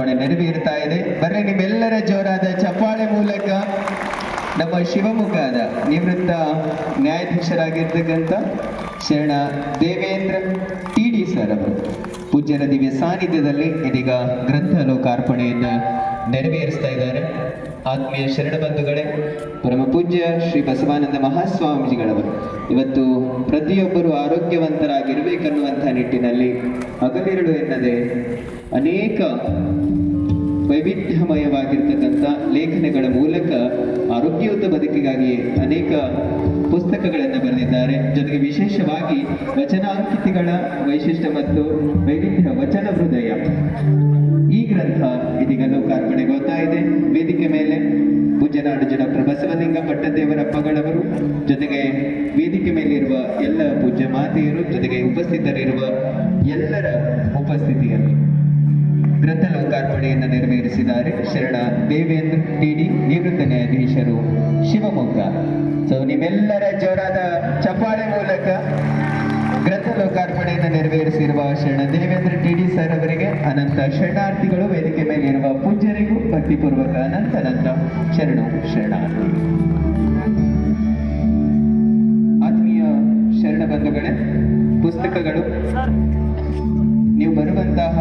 ಲೋಕಾರ್ಪಣೆ ನೆರವೇರುತ್ತಾ ಇದೆ. ಬರ್ರಿ ನಿಮ್ಮೆಲ್ಲರ ಜೋರಾದ ಚಪ್ಪಾಳೆ ಮೂಲಕ ನಮ್ಮ ಶಿವಮೊಗ್ಗದ ನಿವೃತ್ತ ನ್ಯಾಯಾಧೀಶರಾಗಿರ್ತಕ್ಕಂಥ ಶರಣ ದೇವೇಂದ್ರ ಟಿ ಡಿ ಸರ್ ಅವರು ಪೂಜ್ಯರ ದಿವ್ಯ ಸಾನ್ನಿಧ್ಯದಲ್ಲಿ ಇದೀಗ ಗ್ರಂಥ ಲೋಕಾರ್ಪಣೆಯನ್ನು ನೆರವೇರಿಸ್ತಾ ಇದ್ದಾರೆ. ಆತ್ಮೀಯ ಶರಣ ಬಂಧುಗಳೇ ಪೂಜ್ಯ ಶ್ರೀ ಬಸವಾನಂದ ಮಹಾಸ್ವಾಮೀಜಿಗಳವರು. ಇವತ್ತು ಪ್ರತಿಯೊಬ್ಬರು ಆರೋಗ್ಯವಂತರಾಗಿರಬೇಕನ್ನುವಂಥ ನಿಟ್ಟಿನಲ್ಲಿ ಹಗಲಿರುಳು ಎನ್ನದೆ ಅನೇಕ ವೈವಿಧ್ಯಮಯವಾಗಿರ್ತಕ್ಕಂಥ ಲೇಖನಗಳ ಮೂಲಕ ಆರೋಗ್ಯಯುತ ಬದುಕಿಗಾಗಿ ಅನೇಕ ಪುಸ್ತಕಗಳನ್ನು ಬರೆದಿದ್ದಾರೆ. ಜೊತೆಗೆ ವಿಶೇಷವಾಗಿ ವಚನಾಂಕಿತಿಗಳ ವೈಶಿಷ್ಟ್ಯ ಮತ್ತು ವೈವಿಧ್ಯ ವಚನ ಹೃದಯ. ಈ ಗ್ರಂಥ ಇದೀಗ ಲೋಕಾರ್ಪಣೆಗೊಳ್ತಾ ಇದೆ. ವೇದಿಕೆ ಮೇಲೆ ಪೂಜ್ಯನಾಡು ಪ್ರಬಸವಲಿಂಗ ಬಸವಲಿಂಗ ಪಟ್ಟದೇವರಪ್ಪಗಳವರು ಜೊತೆಗೆ ವೇದಿಕೆ ಮೇಲಿರುವ ಎಲ್ಲ ಪೂಜ್ಯ ಮಾತೆಯರು, ಜೊತೆಗೆ ಉಪಸ್ಥಿತರಿರುವ ಎಲ್ಲರ ಉಪಸ್ಥಿತಿಯಲ್ಲಿ ಗ್ರಂಥ ಲೋಕಾರ್ಪಣೆಯನ್ನು ನೆರವೇರಿಸಿದ್ದಾರೆ. ಶರಣ ದೇವೇಂದ್ರ ಟಿಡಿ, ನಿವೃತ್ತ ನ್ಯಾಯಾಧೀಶರು ಶಿವಮೊಗ್ಗ. ಸೊ ನಿಮ್ಮೆಲ್ಲರ ಜೋರಾದ ಚಪ್ಪಾಳೆ ಮೂಲಕ ಶರಣ ದೇವೇಂದ್ರ ಟಿಡಿ ಸರ್ ಅವರಿಗೆ ಅನಂತ ಶರಣಾರ್ಥಿಗಳು ವೇದಿಕೆ ಮೇಲೆ ಇರುವ ಪೂಜ್ಯರಿಗೂ ಭಕ್ತಿಪೂರ್ವಕ ಅನಂತ ಅನಂತ ಶರಣು ಶರಣಾರ್ಥಿ ಆತ್ಮೀಯ ಶರಣ ಬಂಧುಗಳೇ ಪುಸ್ತಕಗಳು ನೀವು ಬರುವಂತಹ